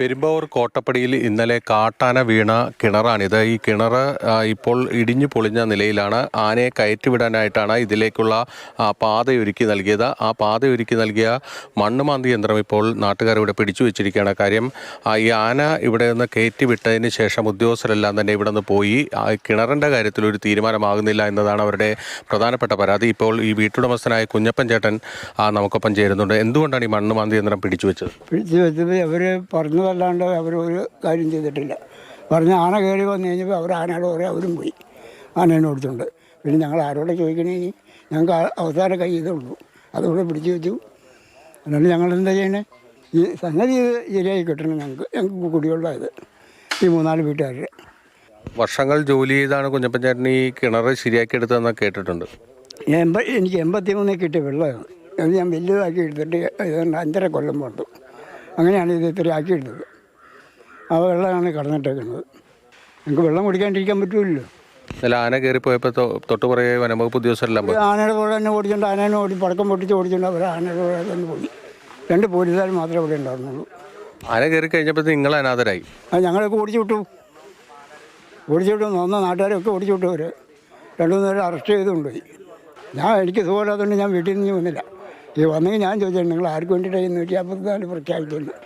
പെരുമ്പാവൂർ കോട്ടപ്പടിയിൽ ഇന്നലെ കാട്ടാന വീണ കിണറാണിത് ഈ കിണർ ഇപ്പോൾ ഇടിഞ്ഞു പൊളിഞ്ഞ നിലയിലാണ്. ആനയെ കയറ്റിവിടാനായിട്ടാണ് ഇതിലേക്കുള്ള പാതയൊരുക്കി നൽകിയത്. ആ പാതയൊരുക്കി നൽകിയ മണ്ണുമാന്തി യന്ത്രം ഇപ്പോൾ നാട്ടുകാർ ഇവിടെ പിടിച്ചു വെച്ചിരിക്കുകയാണ്. കാര്യം ഈ ആന ഇവിടെ നിന്ന് കയറ്റിവിട്ടതിന് ശേഷം ഉദ്യോഗസ്ഥരെല്ലാം തന്നെ ഇവിടെ നിന്ന് പോയി. കിണറിന്റെ കാര്യത്തിൽ ഒരു തീരുമാനമാകുന്നില്ല എന്നതാണ് അവരുടെ പ്രധാനപ്പെട്ട പരാതി. ഇപ്പോൾ ഈ വീട്ടുടമസ്ഥനായ കുഞ്ഞപ്പൻ ചേട്ടൻ നമുക്കൊപ്പം ചേരുന്നുണ്ട്. എന്തുകൊണ്ടാണ് ഈ മണ്ണുമാന്തി യന്ത്രം പിടിച്ചു വെച്ചത്? പിടിച്ചു വെച്ചത് അവർ പറഞ്ഞതല്ലാണ്ട് അവരൊരു ഒരു കാര്യം ചെയ്തിട്ടില്ല. പറഞ്ഞ ആന കയറി വന്നു കഴിഞ്ഞപ്പോൾ അവർ ആനയുടെ കുറേ അവരും പോയി. ആനേനെ കൊടുത്തുണ്ട് പിന്നെ ഞങ്ങൾ ആരോടെ ചോദിക്കണേ ഇനി? ഞങ്ങൾക്ക് അവസാന കൈ ഇതേ ഉള്ളൂ. അതുകൂടെ പിടിച്ചു വെച്ചു. അതുകൊണ്ട് ഞങ്ങൾ എന്താ ചെയ്യണേ? ഈ സംഗതി ഇത് ശരിയായി കിട്ടണം ഞങ്ങൾക്ക് ഞങ്ങൾക്ക് ഇത്. ഈ മൂന്നാൽ വീട്ടുകാരുടെ. വർഷങ്ങൾ ജോലി ചെയ്താണ് കുഞ്ഞപ്പൻ ചേട്ടൻ ഈ കിണർ ശരിയാക്കി എടുത്തതെന്ന് കേട്ടിട്ടുണ്ട് എനിക്ക് എൺപത്തി മൂന്നിൽ കിട്ടിയ വെള്ളമാണ്. അത് ഞാൻ വലുതാക്കി എടുത്തിട്ട് അഞ്ചര കൊല്ലം പോണ്ടു അങ്ങനെയാണ് ഇത് ഇത്ര ആക്കിയിടുന്നത് ആ വെള്ളമാണ് കടന്നിട്ടേക്കുന്നത്. ഞങ്ങൾക്ക് വെള്ളം കുടിക്കാണ്ടിരിക്കാൻ പറ്റുമല്ലോ അല്ല ആന കയറിപ്പോയപ്പോൾ തൊട്ട് പുറകെ വനംവകുപ്പ് ഉദ്യോഗസ്ഥരെല്ലാം പോയി. ആനയുടെ കൂടെ തന്നെ ഓടിച്ചിട്ടുണ്ട് ആനേനെ ഓടി പടക്കം പൊട്ടിച്ച് ഓടിച്ചിട്ടുണ്ട് അവർ ആനയുടെ കൂടെ തന്നെ പോയി. രണ്ട് പോലീസുകാർ മാത്രമേ ഇവിടെ ഉണ്ടായിരുന്നുള്ളൂ. ആന കയറി കഴിഞ്ഞപ്പോൾ നിങ്ങൾ അനാഥരായി. അത് ഞങ്ങളൊക്കെ ഓടിച്ചു വിട്ടു ഓടിച്ചു വിട്ടു വന്ന നാട്ടുകാരൊക്കെ ഓടിച്ചു വിട്ടു അവർ രണ്ടു മൂന്ന് പേരെ അറസ്റ്റ് ചെയ്ത് കൊണ്ടുപോയി. ഞാൻ എനിക്ക് സുഖമില്ലാത്തതുകൊണ്ട് ഞാൻ വീട്ടിൽ നിന്ന് വന്നില്ല. ഈ വന്നെങ്കിൽ ഞാൻ ചോദിച്ചിട്ടുണ്ട് നിങ്ങൾ ആർക്ക് വേണ്ടിയിട്ടാണ് നൂറ്റി അമ്പത്തിനാല് പ്രഖ്യാപിക്കുന്നത്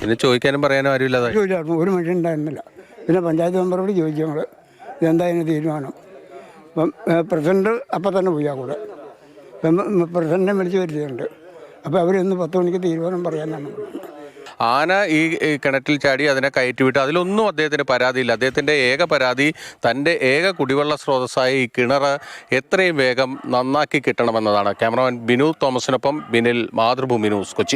പിന്നെ ചോദിക്കാനും പറയാനും ആരുമില്ലാതെ ചോദിച്ചായിരുന്നു ഒരു മനുഷ്യൻ ഉണ്ടായിരുന്നില്ല. പിന്നെ പഞ്ചായത്ത് മെമ്പറോട് ചോദിച്ചു ഞങ്ങൾ ഇതെന്താ ഇതിന് തീരുമാനം? അപ്പം പ്രസിഡന്റ് അപ്പം തന്നെ പോയി ആ കൂടെ. പ്രസിഡന്റിനെ വിളിച്ചു വരുത്തിയിട്ടുണ്ട്. അപ്പോൾ അവരൊന്ന് പത്ത് മണിക്ക് തീരുമാനം പറയാനാണ്. ആന ഈ കിണറ്റിൽ ചാടി അതിനെ കയറ്റി കയറ്റിവിട്ട് അതിലൊന്നും അദ്ദേഹത്തിന് പരാതിയില്ല. അദ്ദേഹത്തിന്റെ ഏക പരാതി തന്റെ ഏക കുടിവെള്ള സ്രോതസ്സായ ഈ കിണർ എത്രയും വേഗം നന്നാക്കി കിട്ടണമെന്നതാണ്. ക്യാമറമാൻ ബിനു തോമസിനൊപ്പം ബിനിൽ മാതൃഭൂമി ന്യൂസ് കൊച്ചി.